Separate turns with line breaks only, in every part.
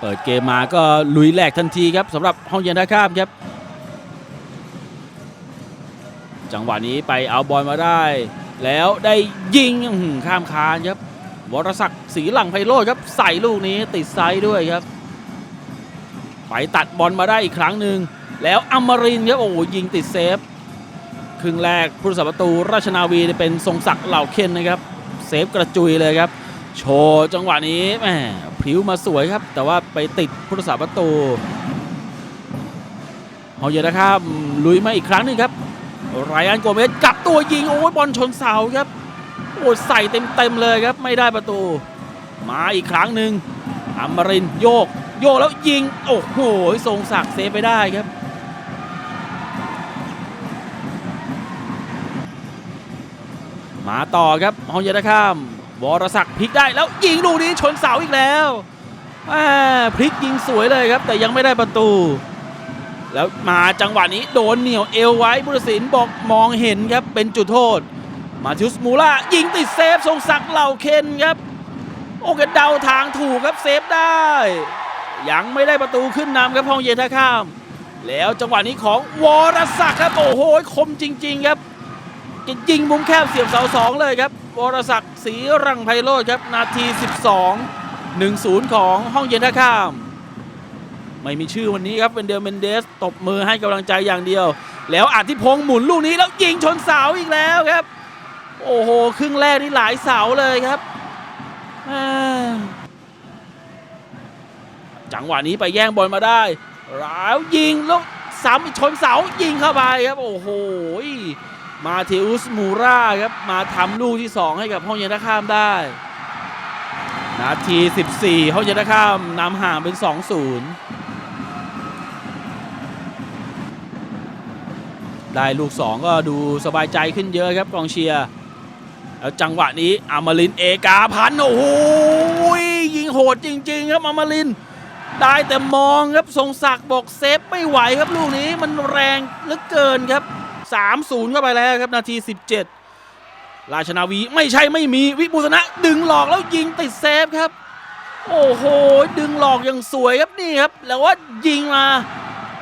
เปิดเกมมาก็ลุยแหลกทันทีครับสำหรับห้องเย็นท่าข้ามครับ จังหวะนี้ไปเอาบอลมาได้ แล้วได้ยิงข้ามคานครับวรศักดิ์ศรีหลังไพโรจน์ครับใส่ลูกนี้ติดไซด์ด้วยครับ ไปตัดบอลมาได้อีกครั้งหนึ่งแล้วอมรินครับโอ้ยิงติดเซฟครึ่งแรกผู้รักษาประตูราชนาวีเป็นทรงศักดิ์เหล่าเคนนะครับ เซฟกระจุยเลยครับ โชว์จังหวะนี้แหม พริ้วมาสวยครับ แต่ว่าไปติดผู้รักษาประตูเฮาเยนนะครับลุยมาอีกครั้งหนึ่งครับไรอันโกเมสกลับตัวยิงโอ้ยบอลชนเสาครับโอ้ยใส่เต็มๆเลยครับไม่ได้ประตู มาอีกครั้งหนึ่งอมรินโยก โยกแล้วยิง โอ้โหทรงศักดิ์เซฟไปได้ครับ มาต่อครับฮองเยนข้าม วรศักดิ์พลิกได้แล้วยิงลูกนี้ชนเสาอีกแล้วพลิกยิงสวยเลยครับ แต่ยังไม่ได้ประตู แล้วมาจังหวะนี้โดนเหนียวเอวไว้บุรศิลป์บอกมองเห็นครับเป็นจุดโทษ มาทิวสมูล่ายิงติดเซฟทรงศักดิ์เหล่าเคนครับโอ้กเดาทางถูกครับเซฟได้ ยังไม่ได้ประตูขึ้นนำครับฮองเยนท่าข้าม แล้วจังหวะนี้ของวรศักดิ์ครับโอ้โหคมจริง ๆ ครับ ยิงมุมแคบเสียบเสาสองเลยครับวรศักดิ์ศรีรังไพโรจน์ครับ นาที 12 1-0 ของห้องเย็นท่าข้าม ไม่มีชื่อวันนี้ครับเป็นเดลเมนเดส ตบมือให้กำลังใจอย่างเดียว แล้วอาทิพงษ์หมุนลูกนี้แล้วยิงชนเสาอีกแล้วครับ โอ้โห ครึ่งแรกนี่หลายเสาเลยครับ จังหวะนี้ไปแย่งบอลมาได้ แล้วยิงแล้วซ้ำอีชนเสายิงเข้าไปครับ โอ้โห มาเทอุสมูราครับมาทำลูกที่ 2 ให้กับห้องเย็นท่าข้ามได้ นาที 14ห้องเย็นท่าข้ามนำห่างเป็น 2-0 ได้ลูก 2 ก็ดูสบายใจขึ้นเยอะครับกองเชียร์แล้วจังหวะนี้อมรินเอกาพันโอ้โหยิงโหดจริง ๆ ครับอมริน ได้แต่มองครับทรงศักดิ์บอกเซฟไม่ไหวครับลูกนี้มันแรงเหลือเกินครับ 3-0 เข้าไปแล้วครับนาที 17 ราชนาวีไม่ใช่ไม่มีวิบุสนะ ดึงหลอกแล้วยิงติดเซฟครับ โอ้โห ดึงหลอกอย่างสวยครับนี่ครับ แล้วว่ายิงมา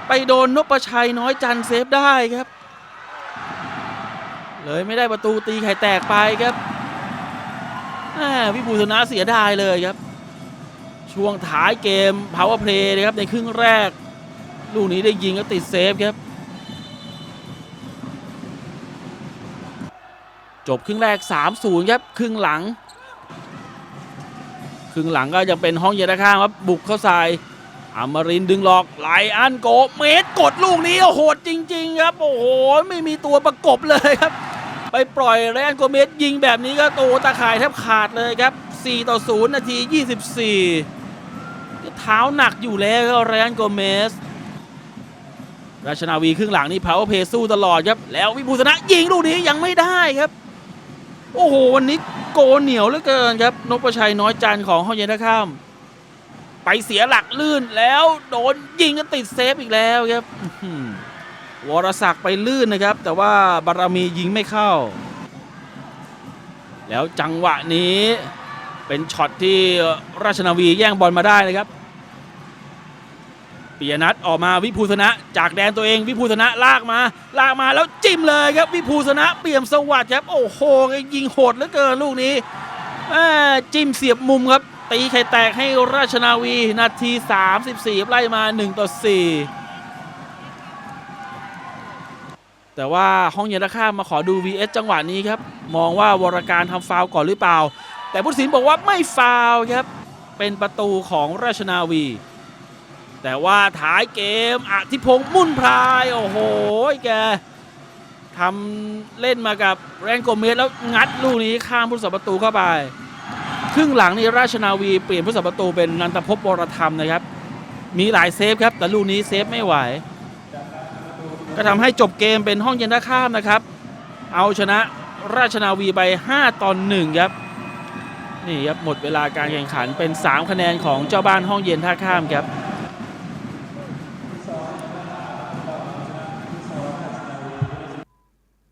ไปโดนนพชัยน้อยจันเซฟได้ครับ เลยไม่ได้ประตูตีไข่แตกไปครับวิบูสนะเสียดายเลยครับ ช่วงท้ายเกม power play นะครับในครึ่งแรกลูกนี้ได้ยิงก็ติดเซฟครับ จบครึ่งแรก 3-0 ครับ ครึ่งหลัง ครึ่งหลังก็ยังเป็นห้องเย็นข้างครับ บุกเข้าใส่อมรินทร์ดึงหลอกไลอันโกเมสกดลูกนี้โอ้โหดจริง ๆ ครับ โอ้โห ไม่มีตัวประกบเลยครับ ไปปล่อยไรอันโกเมสยิงแบบนี้ก็โตตาข่ายแทบขาดเลยครับ 4 ต่อ 0 นาที 24 เท้าหนักอยู่แล้วครับไรอันโกเมสราชนาวีครึ่งหลังนี่พาวเวอร์เพย์สู้ตลอดครับ แล้ววิภูสนะยิงลูกนี้ยังไม่ได้ครับ โอ้โห วันนี้โกเหนียวเหลือเกินครับนพชัยน้อยจันของห้องเย็นท่าข้าม ไปเสียหลักลื่นแล้วโดนยิงก็ติดเซฟอีกแล้วครับวรศักดิ์ไปลื่นนะครับ แต่ว่าบารมียิงไม่เข้า แล้วจังหวะนี้เป็นช็อตที่ราชนาวีแย่งบอลมาได้นะครับ ปิยนัทออกมาวิภูสนะ จากแดนตัวเองวิภูสนะลากมา ลากมาแล้วจิ้มเลยครับวิภูสนะเปี่ยมสวัสดิ์ครับ โอ้โหยิงโหดเหลือเกินลูกนี้จิ้มเสียบมุมครับ ตีไข่แตกให้ราชนาวีนาที 34 ไล่มา 1 ต่อ 4 แต่ว่าห้องเย็นตะข้ามาขอดู VS จังหวะนี้ครับ มองว่าวรการทำฟาวก่อนหรือเปล่า แต่ผู้สินบอกว่าไม่ฟาวครับ เป็นประตูของราชนาวี แต่ว่าท้ายเกมอธิพงษ์มุ่นพราย โอ้โห แกทำเล่นมากับแรนโกเมสแล้วงัดลูกนี้ข้ามผู้สัประตูเข้าไป ครึ่งหลังนี่ราชนาวีเปลี่ยนผู้สัประตูเป็นนันทภพวรธรรมนะครับ มีหลายเซฟครับ แต่ลูกนี้เซฟไม่ไหว ก็ทำให้จบเกมเป็นห้องเย็นท่าข้ามนะครับ เอาชนะราชนาวีไป 5ตอน1ครับ นี่ครับหมดเวลาการแข่งขันเป็น 3 คะแนนของเจ้าบ้านห้องเย็นท่าข้ามครับ